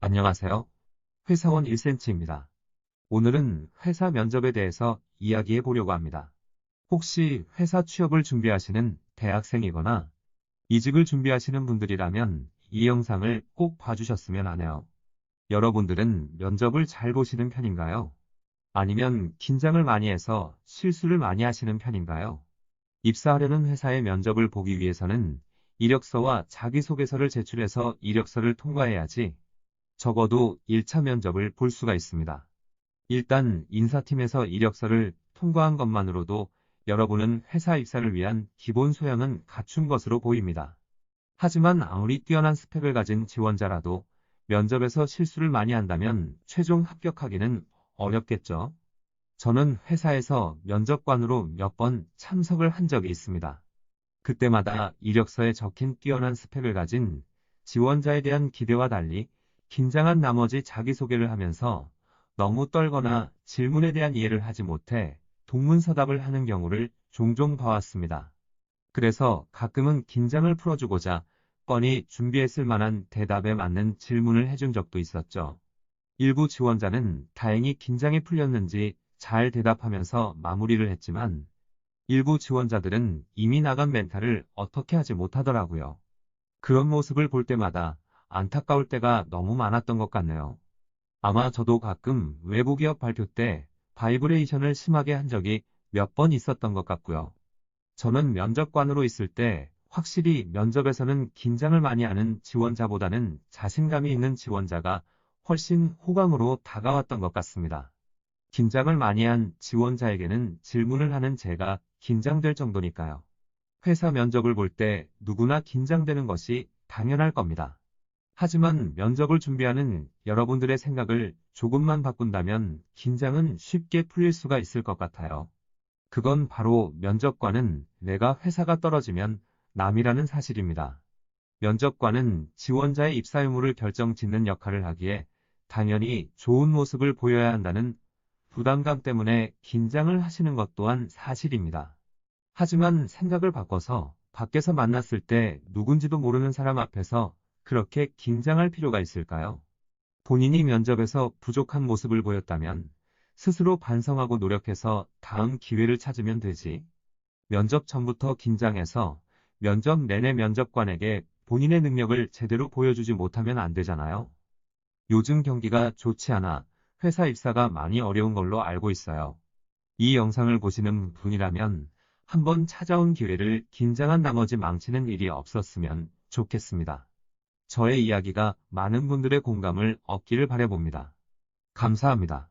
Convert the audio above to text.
안녕하세요. 회사원 1cm입니다. 오늘은 회사 면접에 대해서 이야기해 보려고 합니다. 혹시 회사 취업을 준비하시는 대학생이거나 이직을 준비하시는 분들이라면 이 영상을 꼭 봐주셨으면 하네요. 여러분들은 면접을 잘 보시는 편인가요? 아니면 긴장을 많이 해서 실수를 많이 하시는 편인가요? 입사하려는 회사의 면접을 보기 위해서는 이력서와 자기소개서를 제출해서 이력서를 통과해야지 적어도 1차 면접을 볼 수가 있습니다. 일단 인사팀에서 이력서를 통과한 것만으로도 여러분은 회사 입사를 위한 기본 소양은 갖춘 것으로 보입니다. 하지만 아무리 뛰어난 스펙을 가진 지원자라도 면접에서 실수를 많이 한다면 최종 합격하기는 어렵겠죠. 저는 회사에서 면접관으로 몇 번 참석을 한 적이 있습니다. 그때마다 이력서에 적힌 뛰어난 스펙을 가진 지원자에 대한 기대와 달리 긴장한 나머지 자기소개를 하면서 너무 떨거나 질문에 대한 이해를 하지 못해 동문서답을 하는 경우를 종종 봐왔습니다. 그래서 가끔은 긴장을 풀어주고자 뻔히 준비했을 만한 대답에 맞는 질문을 해준 적도 있었죠. 일부 지원자는 다행히 긴장이 풀렸는지 잘 대답하면서 마무리를 했지만 일부 지원자들은 이미 나간 멘탈을 어떻게 하지 못하더라고요. 그런 모습을 볼 때마다 안타까울 때가 너무 많았던 것 같네요. 아마 저도 가끔 외부 기업 발표 때 바이브레이션을 심하게 한 적이 몇 번 있었던 것 같고요. 저는 면접관으로 있을 때 확실히 면접에서는 긴장을 많이 하는 지원자보다는 자신감이 있는 지원자가 훨씬 호감으로 다가왔던 것 같습니다. 긴장을 많이 한 지원자에게는 질문을 하는 제가 긴장될 정도니까요. 회사 면접을 볼 때 누구나 긴장되는 것이 당연할 겁니다. 하지만 면접을 준비하는 여러분들의 생각을 조금만 바꾼다면 긴장은 쉽게 풀릴 수가 있을 것 같아요. 그건 바로 면접관은 내가 회사가 떨어지면 남이라는 사실입니다. 면접관은 지원자의 입사 유무를 결정 짓는 역할을 하기에 당연히 좋은 모습을 보여야 한다는 부담감 때문에 긴장을 하시는 것 또한 사실입니다. 하지만 생각을 바꿔서 밖에서 만났을 때 누군지도 모르는 사람 앞에서 그렇게 긴장할 필요가 있을까요? 본인이 면접에서 부족한 모습을 보였다면 스스로 반성하고 노력해서 다음 기회를 찾으면 되지. 면접 전부터 긴장해서 면접 내내 면접관에게 본인의 능력을 제대로 보여주지 못하면 안 되잖아요. 요즘 경기가 좋지 않아 회사 입사가 많이 어려운 걸로 알고 있어요. 이 영상을 보시는 분이라면 한번 찾아온 기회를 긴장한 나머지 망치는 일이 없었으면 좋겠습니다. 저의 이야기가 많은 분들의 공감을 얻기를 바라봅니다. 감사합니다.